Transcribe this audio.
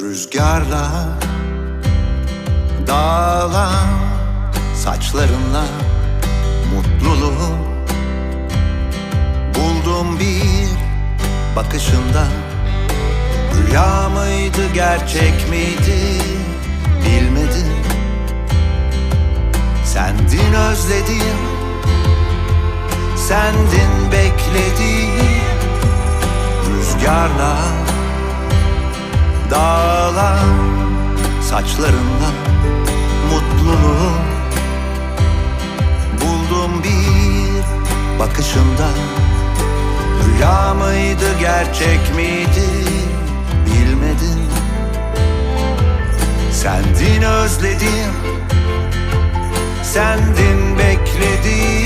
Rüzgarla Dağılan Saçlarınla Mutluluğu Buldum bir Bakışında Rüya mıydı gerçek miydi Bilmedim. Sendin özledim Sendin beklediğim Rüzgarla Saçlarında Mutluluğu Buldum bir Bakışında Rüya mıydı gerçek miydi Bilmedim. Sendin özledim Sendin beklediğim Oh